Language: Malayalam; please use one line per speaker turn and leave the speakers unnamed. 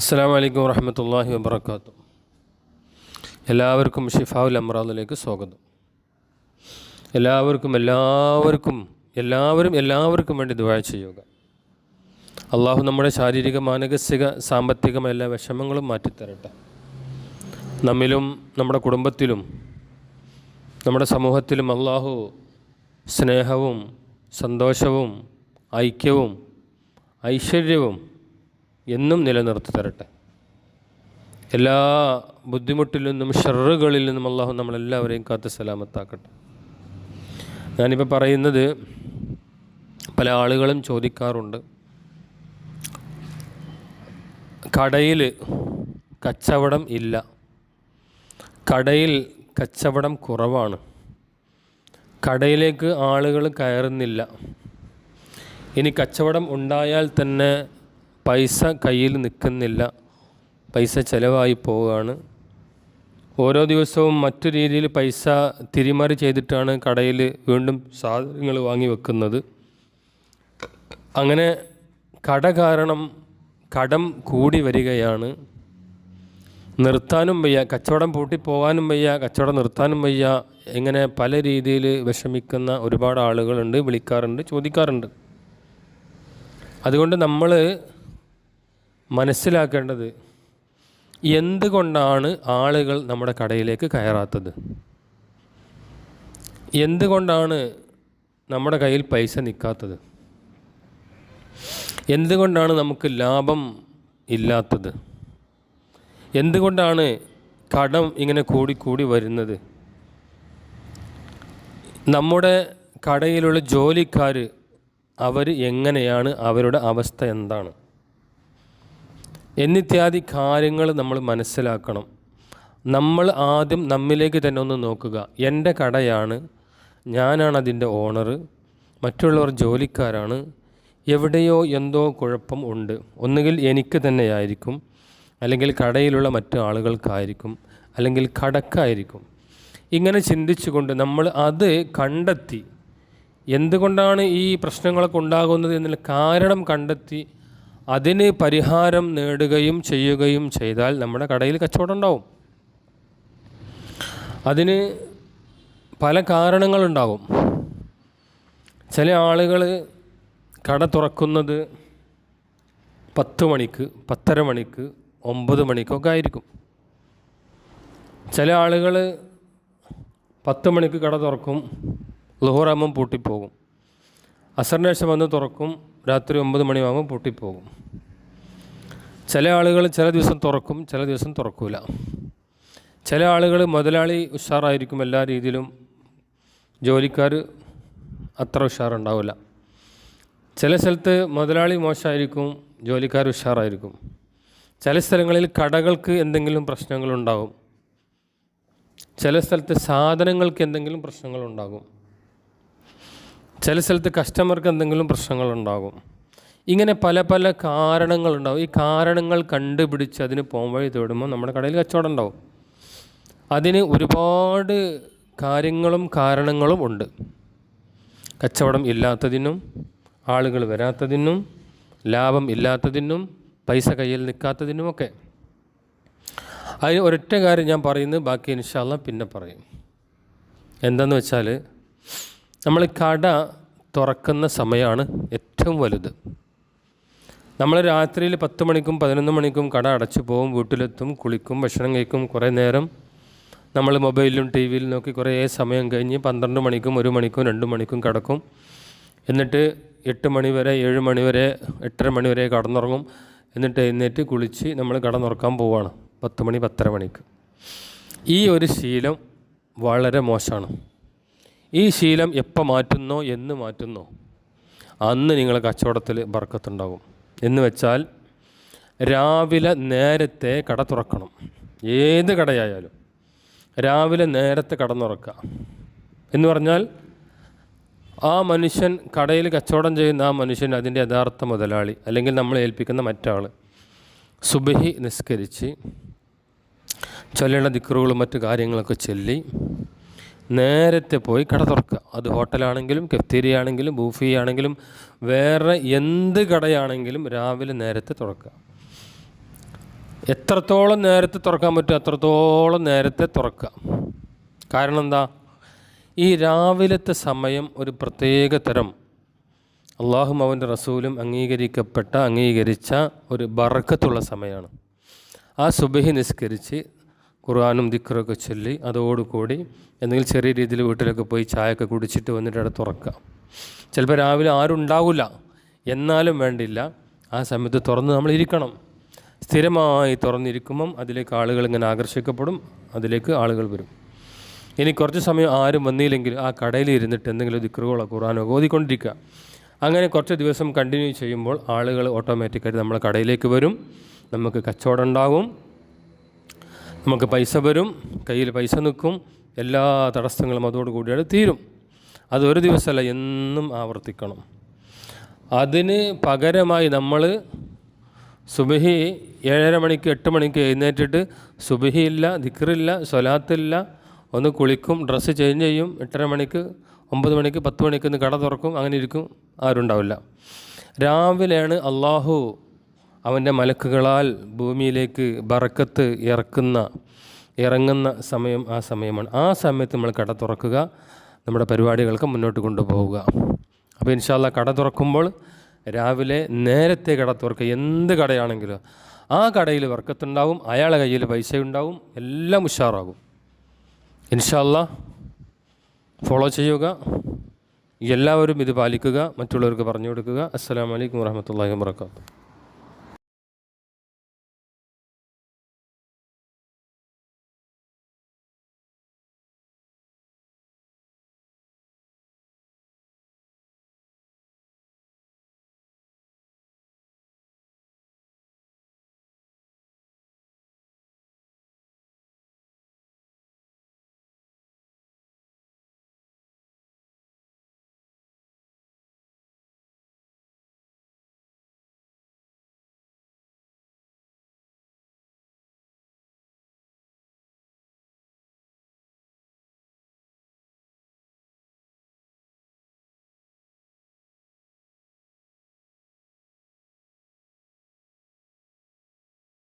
അസ്സാം വലൈക്കും വർഹമത്തല്ലാഹി വബർക്കാത്തു എല്ലാവർക്കും ഷിഫാവുൽ അമ്രാദിലേക്ക് സ്വാഗതം. എല്ലാവർക്കും എല്ലാവർക്കും എല്ലാവരും എല്ലാവർക്കും വേണ്ടി ദുആ ചെയ്യുക. അള്ളാഹു നമ്മുടെ ശാരീരിക മാനസിക സാമ്പത്തികമായ എല്ലാ വിഷമങ്ങളും മാറ്റിത്തരട്ടെ. നമ്മിലും നമ്മുടെ കുടുംബത്തിലും നമ്മുടെ സമൂഹത്തിലും അള്ളാഹു സ്നേഹവും സന്തോഷവും ഐക്യവും ഐശ്വര്യവും എന്നും നിലനിർത്തി തരട്ടെ എല്ലാ ബുദ്ധിമുട്ടിൽ നിന്നും ഷെറുകളിൽ നിന്നും അള്ളാഹു നമ്മളെല്ലാവരെയും കാത്ത് സലാമത്താക്കട്ടെ. ഞാനിപ്പോൾ പറയുന്നത് പല ആളുകളും ചോദിക്കാറുണ്ട്. കടയിൽ കച്ചവടം ഇല്ല. കടയിൽ കച്ചവടം കുറവാണ്. കടയിലേക്ക് ആളുകൾ കയറുന്നില്ല. ഇനി കച്ചവടം ഉണ്ടായാൽ തന്നെ പൈസ കയ്യിൽ നിൽക്കുന്നില്ല. പൈസ ചിലവായി പോവുകയാണ്. ഓരോ ദിവസവും മറ്റു രീതിയിൽ പൈസ തിരിമറി ചെയ്തിട്ടാണ് കടയിൽ വീണ്ടും സാധനങ്ങൾ വാങ്ങി വെക്കുന്നത്. അങ്ങനെ കട കാരണം കടം കൂടി വരികയാണ്. നിർത്താനും വയ്യ. കച്ചവടം പൂട്ടിപ്പോകാനും വയ്യ. കച്ചവടം നിർത്താനും വയ്യ. എങ്ങനെ പല രീതിയിൽ വിഷമിക്കുന്ന ഒരുപാട് ആളുകളുണ്ട് വിളിക്കാറുണ്ട് ചോദിക്കാറുണ്ട്. അതുകൊണ്ട് നമ്മൾ മനസ്സിലാക്കേണ്ടത് എന്തുകൊണ്ടാണ് ആളുകൾ നമ്മുടെ കടയിലേക്ക് കയറാത്തത്? എന്തുകൊണ്ടാണ് നമ്മുടെ കയ്യിൽ പൈസ നിൽക്കാത്തത്? എന്തുകൊണ്ടാണ് നമുക്ക് ലാഭം ഇല്ലാത്തത്? എന്തുകൊണ്ടാണ് കടം ഇങ്ങനെ കൂടിക്കൂടി കൂടി വരുന്നത്? നമ്മുടെ കടയിലുള്ള ജോലിക്കാർ അവർ എങ്ങനെയാണ്? അവരുടെ അവസ്ഥ എന്താണ്? എന്നിത്യാദി കാര്യങ്ങൾ നമ്മൾ മനസ്സിലാക്കണം. നമ്മൾ ആദ്യം നമ്മിലേക്ക് തന്നെ ഒന്ന് നോക്കുക. എന്റെ കടയാണ് ഞാനാണ് അതിന്റെ ഓണർ മറ്റുള്ളവർ ജോലിക്കാരാണ് എവിടെയോ എന്തോ കുഴപ്പം ഉണ്ട്. ഒന്നുകിൽ എനിക്ക് തന്നെയായിരിക്കും അല്ലെങ്കിൽ കടയിലുള്ള മറ്റു ആളുകൾക്കായിരിക്കും അല്ലെങ്കിൽ കടക്കായിരിക്കും. ഇങ്ങനെ ചിന്തിച്ചുകൊണ്ട് നമ്മൾ അത് കണ്ടെത്തി. എന്തുകൊണ്ടാണ് ഈ പ്രശ്നങ്ങളൊക്കെ ഉണ്ടാകുന്നത് എന്നുള്ള കാരണം കണ്ടെത്തി അതിന് പരിഹാരം നേടുകയും ചെയ്യുകയും ചെയ്താൽ നമ്മുടെ കടയിൽ കച്ചവടം ഉണ്ടാവും. അതിന് പല കാരണങ്ങളുണ്ടാവും ചില ആളുകൾ കട തുറക്കുന്നത് പത്ത് മണിക്ക് പത്തര മണിക്ക് ഒമ്പത് മണിക്കൊക്കെ ആയിരിക്കും. ചില ആളുകൾ പത്ത് മണിക്ക് കട തുറക്കും ലുഹറാമം പൂട്ടിപ്പോകും. അസർനേഷം വന്ന് തുറക്കും രാത്രി ഒമ്പത് മണിയാകുമ്പോൾ പൊട്ടിപ്പോകും. ചില ആളുകൾ ചില ദിവസം തുറക്കും ചില ദിവസം തുറക്കില്ല ചില ആളുകൾ മുതലാളി ഉഷാറായിരിക്കും എല്ലാ രീതിയിലും. ജോലിക്കാർ അത്ര ഉഷാറുണ്ടാവില്ല. ചില സ്ഥലത്ത് മുതലാളി മോശമായിരിക്കും ജോലിക്കാർ ഉഷാറായിരിക്കും. ചില സ്ഥലങ്ങളിൽ കടകൾക്ക് എന്തെങ്കിലും പ്രശ്നങ്ങളുണ്ടാകും ചില സ്ഥലത്ത് സാധനങ്ങൾക്ക് എന്തെങ്കിലും പ്രശ്നങ്ങളുണ്ടാകും. ചില സ്ഥലത്ത് കസ്റ്റമർക്ക് എന്തെങ്കിലും പ്രശ്നങ്ങളുണ്ടാകും. ഇങ്ങനെ പല പല കാരണങ്ങളുണ്ടാവും ഈ കാരണങ്ങൾ കണ്ടുപിടിച്ച് അതിന് പോം വഴി തേടുമ്പോൾ നമ്മുടെ കടയിൽ കച്ചവടം ഉണ്ടാവും അതിന് ഒരുപാട് കാര്യങ്ങളും കാരണങ്ങളും ഉണ്ട്. കച്ചവടം ഇല്ലാത്തതിനും ആളുകൾ വരാത്തതിനും ലാഭം ഇല്ലാത്തതിനും പൈസ കയ്യിൽ നിൽക്കാത്തതിനുമൊക്കെ അതിന് ഒരൊറ്റ കാര്യം ഞാൻ പറയുന്നത് ബാക്കി ഇൻഷാല്ല പിന്നെ പറയും. എന്താണെന്ന് വെച്ചാൽ നമ്മൾ കട തുറക്കുന്ന സമയമാണ് ഏറ്റവും വലുത്. നമ്മൾ രാത്രിയിൽ പത്ത് മണിക്കും പതിനൊന്ന് മണിക്കും കട അടച്ചു പോകും വീട്ടിലെത്തും കുളിക്കും ഭക്ഷണം കഴിക്കും കുറേ നേരം. നമ്മൾ മൊബൈലിലും ടി വിയിലും നോക്കി കുറേ സമയം കഴിഞ്ഞ് പന്ത്രണ്ട് മണിക്കും ഒരു മണിക്കും രണ്ട് മണിക്കും കിടക്കും. എന്നിട്ട് എട്ട് മണി വരെ ഏഴ് മണി വരെ എട്ടര മണി വരെ കടന്നുറങ്ങും. എന്നിട്ട് എഴുന്നേറ്റ് കുളിച്ച് നമ്മൾ കടന്നുറക്കാൻ പോവുകയാണ് പത്ത് മണി പത്തര മണിക്ക്. ഈ ഒരു ശീലം വളരെ മോശമാണ്. ഈ ശീലം എപ്പോൾ മാറ്റുന്നോ എന്ന് മാറ്റുന്നോ അന്ന് നിങ്ങളെ കച്ചവടത്തിൽ ബർക്കത്തുണ്ടാകും. എന്ന് വെച്ചാൽ രാവിലെ നേരത്തെ കട തുറക്കണം. ഏത് കടയായാലും രാവിലെ നേരത്തെ കട തുറക്കുക എന്ന് പറഞ്ഞാൽ ആ മനുഷ്യൻ കടയിൽ കച്ചവടം ചെയ്യുന്ന ആ മനുഷ്യൻ അതിന്റെ യഥാർത്ഥ മുതലാളി അല്ലെങ്കിൽ നമ്മൾ ഏൽപ്പിക്കുന്ന മറ്റാൾ സുബഹി നിസ്കരിച്ച് ചൊല്ലേണ്ട ദിക്കറുകളും മറ്റു കാര്യങ്ങളൊക്കെ ചൊല്ലി നേരത്തെ പോയി കട തുറക്കുക. അത് ഹോട്ടലാണെങ്കിലും കെഫ്തീരിയ ആണെങ്കിലും ബൂഫി ആണെങ്കിലും വേറെ എന്ത് കടയാണെങ്കിലും രാവിലെ നേരത്തെ തുറക്കുക. എത്രത്തോളം നേരത്തെ തുറക്കാൻ പറ്റും അത്രത്തോളം നേരത്തെ തുറക്കുക. കാരണം എന്താ? ഈ രാവിലത്തെ സമയം ഒരു പ്രത്യേക തരം. അള്ളാഹും അവന്റെ റസൂലും അംഗീകരിക്കപ്പെട്ട അംഗീകരിച്ച ഒരു ബറക്കത്തുള്ള സമയമാണ്. ആ സുബഹി നിസ്കരിച്ച് ഖുർആാനും ദിക്കറൊക്കെ ചൊല്ലി അതോടുകൂടി എന്തെങ്കിലും ചെറിയ രീതിയിൽ വീട്ടിലൊക്കെ പോയി ചായയൊക്കെ കുടിച്ചിട്ട് വന്നിട്ട് അവിടെ തുറക്കുക. ചിലപ്പോൾ രാവിലെ ആരും ഉണ്ടാവില്ല. എന്നാലും വേണ്ടില്ല. ആ സമയത്ത് തുറന്ന് നമ്മൾ ഇരിക്കണം. സ്ഥിരമായി തുറന്നിരിക്കുമ്പം അതിലേക്ക് ആളുകൾ ഇങ്ങനെ ആകർഷിക്കപ്പെടും. അതിലേക്ക് ആളുകൾ വരും. ഇനി കുറച്ച് സമയം ആരും വന്നില്ലെങ്കിൽ ആ കടയിൽ ഇരുന്നിട്ട് എന്തെങ്കിലും ദിക്കറുകളോ ഖുറാനോ ഓതിക്കൊണ്ടിരിക്കുക. അങ്ങനെ കുറച്ച് ദിവസം കണ്ടിന്യൂ ചെയ്യുമ്പോൾ ആളുകൾ ഓട്ടോമാറ്റിക്കായിട്ട് നമ്മളെ കടയിലേക്ക് വരും. നമുക്ക് കച്ചവടം ഉണ്ടാകും നമുക്ക് പൈസ വരും കയ്യിൽ പൈസ നിൽക്കും എല്ലാ തടസ്സങ്ങളും അതോടുകൂടിയാണ് തീരും. അതൊരു ദിവസമല്ല എന്നും ആവർത്തിക്കണം. അതിന് പകരമായി നമ്മൾ സുബഹി ഏഴര മണിക്ക് എട്ട് മണിക്ക് എഴുന്നേറ്റിട്ട് സുബഹിയില്ല ദിക്റില്ല സ്വലാത്തില്ല ഒന്ന് കുളിക്കും ഡ്രസ്സ് ചേഞ്ച് ചെയ്യും എട്ടര മണിക്ക് ഒമ്പത് മണിക്ക് പത്ത് മണിക്ക് ഒന്ന് കട തുറക്കും അങ്ങനെ ഇരിക്കും ആരുണ്ടാവില്ല. രാവിലെയാണ് അള്ളാഹു അവന്റെ മലക്കുകളാൽ ഭൂമിയിലേക്ക് ബറക്കത്ത് ഇറക്കുന്ന ഇറങ്ങുന്ന സമയം ആ സമയമാണ്. ആ സമയത്ത് നമ്മൾ കട തുറക്കുക നമ്മുടെ പരിപാടികൾക്ക് മുന്നോട്ട് കൊണ്ടുപോവുക. അപ്പോൾ ഇൻഷാല്ല കട തുറക്കുമ്പോൾ രാവിലെ നേരത്തെ കട തുറക്കുക. എന്ത് കടയാണെങ്കിലും ആ കടയിൽ വർക്കത്തുണ്ടാവും അയാളെ കയ്യിൽ പൈസ ഉണ്ടാവും എല്ലാം ഉഷാറാകും. ഇൻഷാല്ല ഫോളോ ചെയ്യുക എല്ലാവരും ഇത് പാലിക്കുക മറ്റുള്ളവർക്ക് പറഞ്ഞു കൊടുക്കുക. അസ്സാം വലൈക്കും വാഹമത്തല്ലാഹി വാബർക്കാത്തു